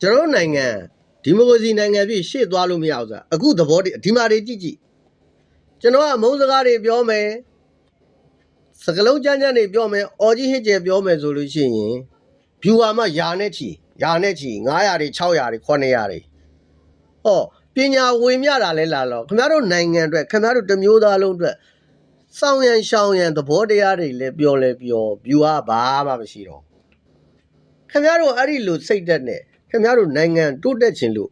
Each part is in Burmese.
ကျွန်တော်တို့နိုင်ငံဒီမိုကရေစီနိုင်ငံဖြစ်ရှေ့သွားလို့မရအောင်ဆိုတာအခုသဘောတည်းဒီမှာတွေကြည့်ကြည့်ကျွန်တော်ကအမုန်းစကားတွေပြောမယ်စကလုံးကြမ်းကြမ်းတွေပြောမယ်အော်ကြီးဟစ်ကျယ်ပြောမယ်ဆိုလို့ရှိရင် viewer မှာယာနဲ့ချီယာနဲ့ချီ900တွေ600တွေ900တွေဟောပညာဝေမျှတာလဲလာတော့ခင်ဗျားတို့နိုင်ငံအတွက်ခင်ဗျားတို့တစ်မျိုးသားလုံးအတွက်စောင်းရန်ရှောင်းရန်သဘောတရားတွေလည်းပြောလဲပြော viewer ဘာမှမရှိတော့ခင်ဗျားတို့အဲ့ဒီလိုစိတ်သက်နဲ့ ခင်ဗျားတို့နိုင်ငံတိုးတက်ခြင်းလို့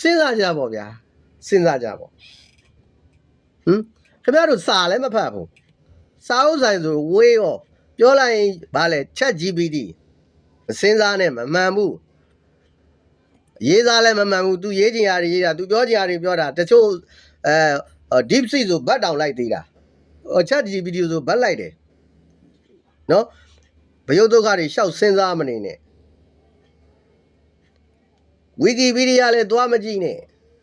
စဉ်းစားကြပါဗျာစဉ်းစားကြပါဟမ်ခင်ဗျားတို့စာလည်းမဖတ်ဘူးစာအုပ်ဆိုင်ဆိုဝေးရောပြောလိုက်ရင်ဗာလဲ chat GPT မစဉ်းစားနဲ့မမှန်ဘူးရေးစားလည်းမမှန်ဘူး तू ရေးချင်ရတယ်ရေးတာ तू ပြောချင်ရတယ်ပြောတာတချို့အဲ deep sea ဆိုဘတ်တောင်လိုက်သေးတာဟို chat GPT ဆိုဘတ်လိုက်တယ်နော်ဘယုတ်ဒုက္ခတွေရှောက်စဉ်းစားမနေနဲ့ ဝီကီပီဒီယာလည်းသွားမကြည့်နဲ့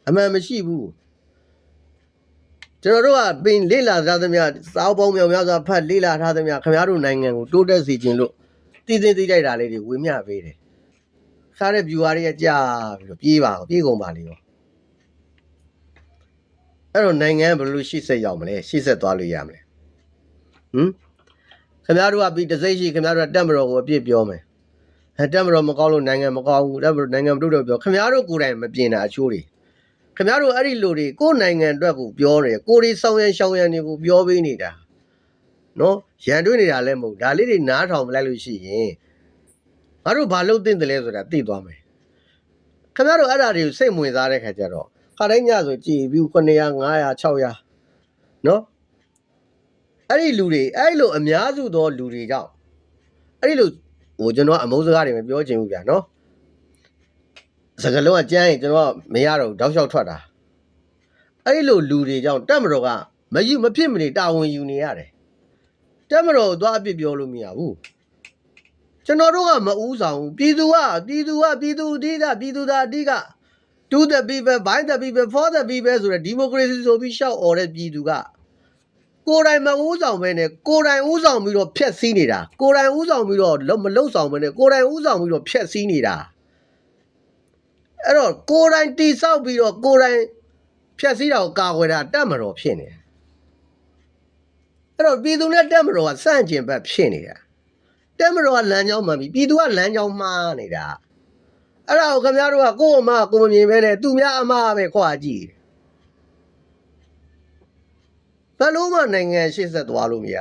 အမှန်မရှိဘူးကျွန်တော်တို့ကပင်လေ့လာထားသမျှစာအုပ်ပေါင်းမြောင်များစွာဖတ်လေ့လာထားသမျှခင်ဗျားတို့နိုင်ငံကိုတိုးတက်စေခြင်းလို့တည်သိသိတိုက်တာလေးတွေဝေမျှပေးတယ်စားတဲ့ viewer တွေကကြာပြီးတော့ပြေးပါပြေးကုန်ပါလေရောအဲ့တော့နိုင်ငံဘယ်လိုရှိဆက်ရောက်မလဲရှိဆက်သွားလို့ရမလဲဟမ်ခင်ဗျားတို့ကပြီးတစိမ့်ရှိခင်ဗျားတို့ကတက်မတော်ကိုအပြစ်ပြောမယ်အဲ တက်မတော်မကောင်းလို့နိုင်ငံမကောင်းဘူးတက်မတော်နိုင်ငံမတို့တော့ပြောခင်ဗျားတို့ကိုယ်တိုင်မပြင်တာအချိုးတွေခင်ဗျားတို့အဲ့ဒီလူတွေကိုယ်နိုင်ငံအတွက်ကိုပြောတယ်ကိုယ်ဒီဆောင်ရန်ရှောင်းရန်တွေကိုပြောပေးနေတာနော်ရန်တွေးနေတာလည်းမဟုတ်ဒါလေးတွေနားထောင်မလိုက်လို့ရှိရင်ငါတို့ဘာလုပ်သင့်တယ်လဲဆိုတာသိသွားမယ်ခင်ဗျားတို့အဲ့ဒါတွေကိုစိတ်ဝင်စားတဲ့ခါကျတော့ခါတိုင်းညဆိုကြည်ပြီး900 900 600နော်အဲ့ဒီလူတွေအဲ့လိုအများစုသောလူတွေကြောင့်အဲ့ဒီလို ဟိုကျွန်တော်ကအမုန်းစကားတွေမပြောချင်ဘူးဗျာနော်စကလုံးကကြမ်းရင်ကျွန်တော်ကမရတော့ဘူးတောက်လျှောက်ထွက်တာအဲ့ဒီလိုလူတွေကြောင့်တက်မတော်ကမယူမဖြစ်မနေတာဝန်ယူနေရတယ်တက်မတော်ကိုသွားအပြစ်ပြောလို့မရဘူးကျွန်တော်တို့ကမဦးဆောင်ဘူးပြည်သူကပြည်သူကပြည်သူအဓိကပြည်သူသားအဓိက to the people by the people for the people ဆိုတဲ့ဒီမိုကရေစီဆိုပြီးရှောက်អော်တဲ့ပြည်သူက ကိုယ်တိုင်မဦးဆောင်ပဲနဲ့ကိုယ်တိုင်ဦးဆောင်ပြီးတော့ဖြက်စီးနေတာကိုယ်တိုင်ဦးဆောင်ပြီးတော့လုံးမလုံဆောင်ပဲနဲ့ကိုယ်တိုင်ဦးဆောင်ပြီးတော့ဖြက်စီးနေတာအဲ့တော့ကိုယ်တိုင်တိဆောက်ပြီးတော့ကိုယ်တိုင်ဖြက်စီးတာကိုကာကွယ်တာတတ်မတော်ဖြစ်နေတယ်အဲ့တော့ပြည်သူနဲ့တက်မတော်ကစန့်ကျင်ဘက်ဖြစ်နေတာတက်မတော်ကလမ်းကြောင်းမှန်ပြီပြည်သူကလမ်းကြောင်းမှားနေတာအဲ့ဒါကိုခင်ဗျားတို့ကကိုယ့်အမကိုယ်မမြင်ပဲနဲ့သူများအမပဲခွာကြည့် ဘယ်လို့မှနိုင်ငံရှေ့ဆက်သွားလို့မရ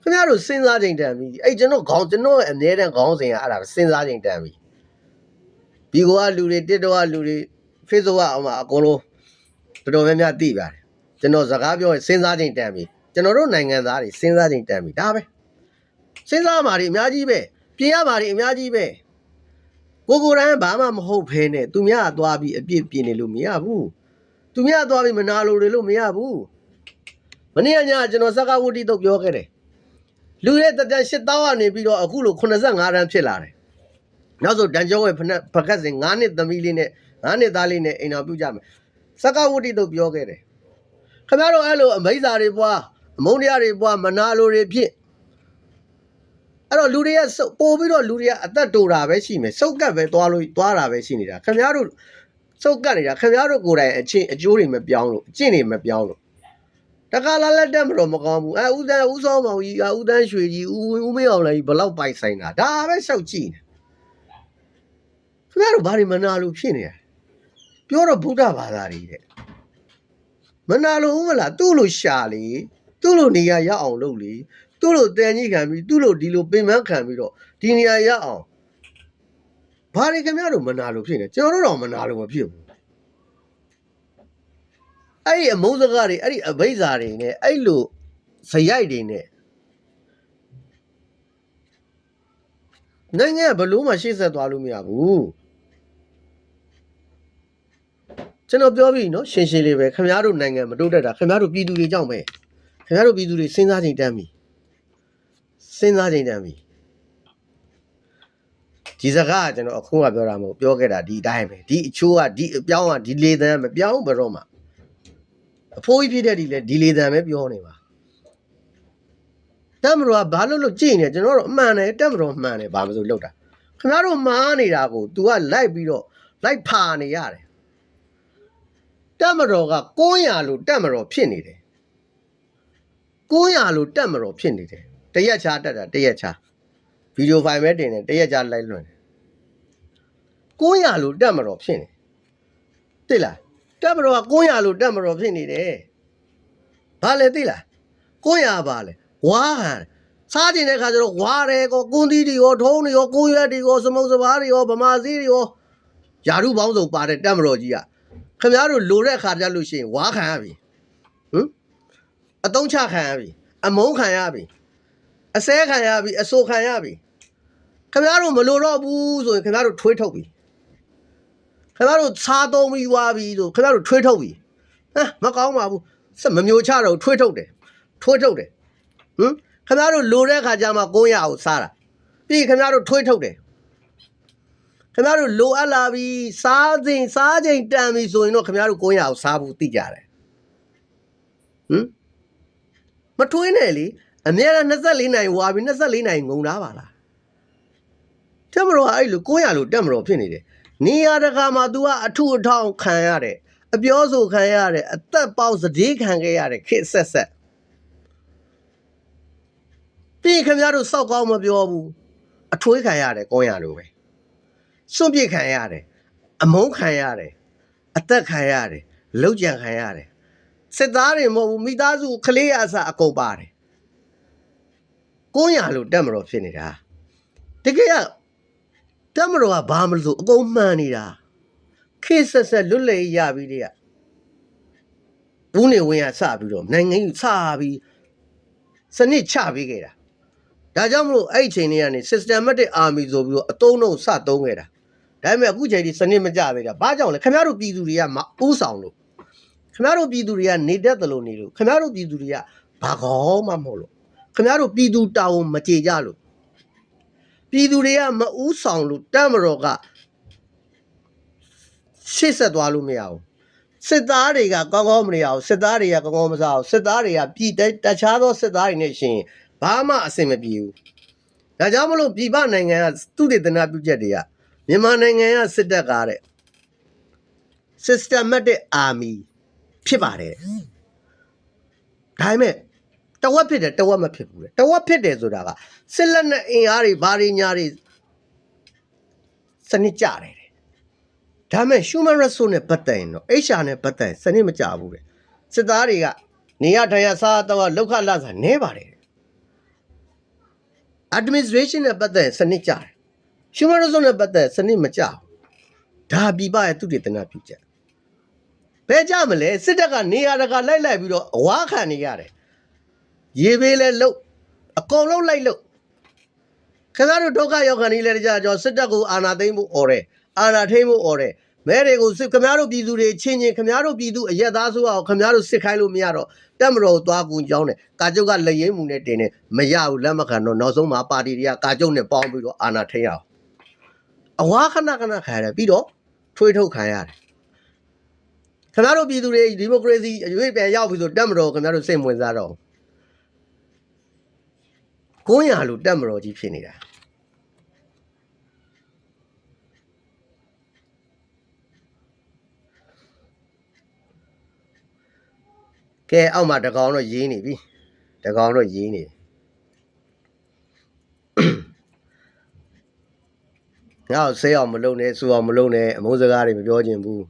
ခင်ဗျားတို့စဉ်းစားချိန်တန်ပြီအဲ့ကျွန်တော်ခေါင်းကျွန်တော်ရဲ့အမြဲတမ်းခေါင်းစဉ်ကအဲ့ဒါပဲစဉ်းစားချိန်တန်ပြီဒီကောကလူတွေတစ်တော့ကလူတွေ Facebook ကအမှအကုန်လုံးတော်တော်များများသိပါတယ်ကျွန်တော်စကားပြောရင်စဉ်းစားချိန်တန်ပြီကျွန်တော်တို့နိုင်ငံသားတွေစဉ်းစားချိန်တန်ပြီဒါပဲစဉ်းစားမှာတွေအများကြီးပဲပြင်ရမှာတွေအများကြီးပဲကိုကိုယ်တိုင်ဘာမှမဟုတ်ဖဲနဲ့သူများကသွားပြီးအပြစ်ပြင်နေလို့မရဘူး သူများသွားပြီးမနာလိုတွေလို့မရဘူးမနေ့ကညကျွန်တော်စကားဝတိတော့ပြောခဲ့တယ်လူရဲ့တက်တက်8000ကနေပြီးတော့အခုလို85တန်းဖြစ်လာတယ်နောက်ဆိုဒန်ကျောင်းရဲ့ဖနက်ဖကတ်စင်9နှစ်သမီးလေးနဲ့9နှစ်သားလေးနဲ့အိမ်တော်ပြုကြမယ်စကားဝတိတော့ပြောခဲ့တယ်ခင်ဗျားတို့အဲ့လိုအမိစာတွေပွားအမုန်းတရားတွေပွားမနာလိုတွေဖြစ်အဲ့တော့လူတွေကစုပ်ပို့ပြီးတော့လူတွေကအသက်တူတာပဲရှိမယ်စုပ်ကပ်ပဲသွားလို့သွားတာပဲရှိနေတာခင်ဗျားတို့ စုပ်ကတ်နေတာခင်ဗျားတို့ကိုယ်တိုင်အချင်းအကျိုးတွေမပြောင်းလို့အကျင့်တွေမပြောင်းလို့တခါလာလက်တက်မတော်မကောင်းဘူးအဲဦးတန်းဦးစောမောင်ကြီးကဦးတန်းရွှေကြီးဦးဦးမေအောင်လည်းဘလောက်ပိုက်ဆိုင်တာဒါပဲရှောက်ကြည့်နေခင်ဗျားတို့ဘာတွေမနာလို့ဖြစ်နေရပြောတော့ဗုဒ္ဓဘာသာတွေတဲ့မနာလို့ဦးမလားသူ့လိုရှာလေသူ့လိုနေရာရအောင်လုပ်လေသူ့လိုတန်ကြီးခံပြီးသူ့လိုဒီလိုပင်ပန်းခံပြီးတော့ဒီနေရာရအောင်ဘာတွေခင်ဗျားတို့မနာလို့ဖြစ်နေကျွန်တော်တို့တော့မနာလို့မဖြစ်ဘူး အဲ့ဒီအမုန်းစကားတွေအဲ့ဒီအဘိဇာတွေနဲ့အဲ့လိုဇယိုက်တွေနဲ့နိုင်ငံကဘလို့မှရှေ့ဆက်သွားလို့မရဘူးကျွန်တော်ပြောပြီနော်ရှင်းရှင်းလေးပဲခင်ဗျားတို့နိုင်ငံမတိုးတက်တာခင်ဗျားတို့ပြည်သူတွေကြောင့်ပဲခင်ဗျားတို့ပြည်သူတွေစဉ်းစားချိန်တန်းပြီစဉ်းစားချိန်တန်းပြီဒီစကားကကျွန်တော်အခုကပြောတာမဟုတ်ပြောခဲ့တာဒီအတိုင်းပဲဒီအချိုးကဒီအပြောင်းကဒီလေသံမပြောင်းဘယ်တော့မှ အဖိုးကြီးဖြစ်တဲ့ဒီလေဒီလေတံပဲပြောနေပါတက်မတော်ကဘာလို့လို့ကြည့်နေကျွန်တော်တို့အမှန်တယ်တက်မတော်မှန်တယ်ဘာမလို့လောက်တာခခင်ဗျားတို့မားနေတာကို तू ကလိုက်ပြီးတော့လိုက်ဖာနေရတယ်တက်မတော်က900လို့တက်မတော်ဖြစ်နေတယ်900လို့တက်မတော်ဖြစ်နေတယ်တရက်ချာတက်တာတရက်ချာဗီဒီယိုဖိုင်ပဲတင်တယ်တရက်ချာလိုက်လွှင့်တယ်900လို့တက်မတော်ဖြစ်နေသိလား တက်မတော်က900လို့တက်မတော်ဖြစ်နေတယ်ဘာလဲသိလား900ပါလဲဝါဟန်စားကျင်တဲ့ခါကျတော့ဝါတယ်ကောကွန်းသီးတွေရောထုံးတွေရောကိုရွက်တွေရောစမုံစပါးတွေရောဗမာစည်းတွေရောယာရုပေါင်းစုံပါတဲ့တက်မတော်ကြီးကခင်ဗျားတို့လိုတဲ့ခါကြလို့ရှိရင်ဝါခံရပြီဟမ်အတုံးချခံရပြီအမုန်းခံရပြီအစဲခံရပြီအဆိုခံရပြီခင်ဗျားတို့မလိုတော့ဘူးဆိုရင်ခင်ဗျားတို့ထွေးထုတ်ပြီ ခင်ဗျားတို့စားသုံးပြီးွားပြီဆိုခင်ဗျားတို့ထွေးထုတ်ပြီဟမ်မကောင်းပါဘူးစက်မမျိုးချတော့ထွေးထုတ်တယ်ထွေးထုတ်တယ်ဟမ်ခင်ဗျားတို့လိုတဲ့ခါကျမှ900ကိုစားတာပြီးရင်ခင်ဗျားတို့ထွေးထုတ်တယ်ခင်ဗျားတို့လိုအပ်လာပြီစားချိန်စားချိန်တန်ပြီဆိုရင်တော့ခင်ဗျားတို့900ကိုစားဖို့သိကြတယ်ဟမ်မထွေးနဲ့လေအများအား24နိုင်ဝါပြီ24နိုင်ငုံသားပါလားတက်မတော်ကအဲ့လို900လို့တက်မတော်ဖြစ်နေတယ် နေရာတကာမှာ तू ကအထုအထောင်ခံရတဲ့အပြောဆိုခံရတဲ့အသက်ပေါက်စတေးခံခဲ့ရတဲ့ခစ်ဆက်ဆက်ပြီးရင်ခင်ဗျားတို့စောက်ကောင်းမပြောဘူးအထွေးခံရတယ်900လို့ပဲစွန့်ပစ်ခံရတယ်အမုန်းခံရတယ်အသက်ခံရတယ်လောက်ကြံခံရတယ်စစ်သားတွေမဟုတ်ဘူးမိသားစုကလေးအစားအကုန်ပါတယ်900လို့တက်မတော်ဖြစ်နေတာတကယ်က တက်မတော်ကဘာမလို့ဆိုအကုန်မှန်နေတာခေတ်ဆက်ဆက်လွတ်လပ်ရပြီးတည်းကဘူးနေဝင်ရစပြီးတော့နိုင်ငံကြီးစပြီးစနစ်ချပေးခဲ့တာဒါကြောင့်မလို့အဲ့ဒီချိန်လေးကနေ systematic army ဆိုပြီးတော့အတုံးလုံးစသုံးခဲ့တာဒါပေမဲ့အခုချိန်ဒီစနစ်မကြသေးတာဘာကြောင့်လဲခင်ဗျားတို့ပြည်သူတွေကမဥဆောင်လို့ခင်ဗျားတို့ပြည်သူတွေကနေတတ်တယ်လို့နေလို့ခင်ဗျားတို့ပြည်သူတွေကဘာကောင်းမှမဟုတ်လို့ခင်ဗျားတို့ပြည်သူတာဝန်မကြေကြလို့ ပြည်သူတွေကမဥဆောင်လို့တတ်မတော်ကရှေ့ဆက်သွားလို့မရဘူးစစ်သားတွေကကောင်းကောင်းမနေအောင်စစ်သားတွေကကောင်းကောင်းမစားအောင်စစ်သားတွေကပြည်တခြားသောစစ်သားတွေနဲ့ရှင်ဘာမှအဆင်မပြေဘူးဒါကြောင့်မလို့ပြည်ပနိုင်ငံကသူတေသနာပြုချက်တွေကမြန်မာနိုင်ငံကစစ်တပ်ကားတဲ့ systematic army ဖြစ်ပါတယ်ဒါပေမဲ့ တဝက်ဖြစ်တယ်တဝက်မဖြစ်ဘူးလေတဝက်ဖြစ်တယ်ဆိုတာကစစ်လက်နဲ့အင်အားတွေဘာတွေညာတွေစနစ်ကြတယ်တဲ့ဒါပေမဲ့ human resource နဲ့ပတ်သက်ရင်တော့ HR နဲ့ပတ်သက်ရင်စနစ်မကြဘူးတဲ့စစ်သားတွေကနေရထိုင်ရစားတော့လောက်ခလာစားနဲပါတယ်တဲ့ administration နဲ့ပတ်သက်ရင်စနစ်ကြတယ် human resource နဲ့ပတ်သက်ရင်စနစ်မကြဘူးဒါပြပရဲ့သူတေသနာပြုချက်ဘယ်ကြမလဲစစ်တပ်ကနေရာတကာလိုက်လိုက်ပြီးတော့အဝါခံနေရတယ် ရေဘေးလဲလုတ်အကုန်လုံးလိုက်လုတ်ခင်ဗျားတို့ဒုက္ခရောက်ခံနေလဲကြကြောစစ်တပ်ကိုအာဏာသိမ်းဖို့អော်တယ်အာဏာထိန်းဖို့អော်တယ်မဲတွေကိုစစ်ခင်ဗျားတို့ပြည်သူတွေချင်းချင်းခင်ဗျားတို့ပြည်သူအရက်သားဆိုအောင်ခင်ဗျားတို့စစ်ခိုင်းလို့မရတော့တက်မတော်သွားကူကြောင်းတယ်ကာကျုပ်ကလက်ရင်မှုနဲ့တင်တယ်မရဘူးလက်မခံတော့နောက်ဆုံးမှာပါတီတွေကကာကျုပ်နဲ့ပေါင်းပြီးတော့အာဏာထိန်းရအောင်အဝါခဏခဏခံရတယ်ပြီးတော့ထွေးထုတ်ခံရတယ်ခင်ဗျားတို့ပြည်သူတွေဒီမိုကရေစီအရွေးပြန်ရောက်ပြီဆိုတက်မတော်ခင်ဗျားတို့စိတ်ဝင်စားတော့ ကိုင်းရလို့တက်မတော်ကြီးဖြစ်နေတာကဲအောက်မှာတကောင်တော့ရေးနေပြီတကောင်တော့ရေးနေငါ့ကိုဆေးအောင်မလုပ်နဲ့စူအောင်မလုပ်နဲ့အမုန်းစကားတွေမပြောချင်ဘူး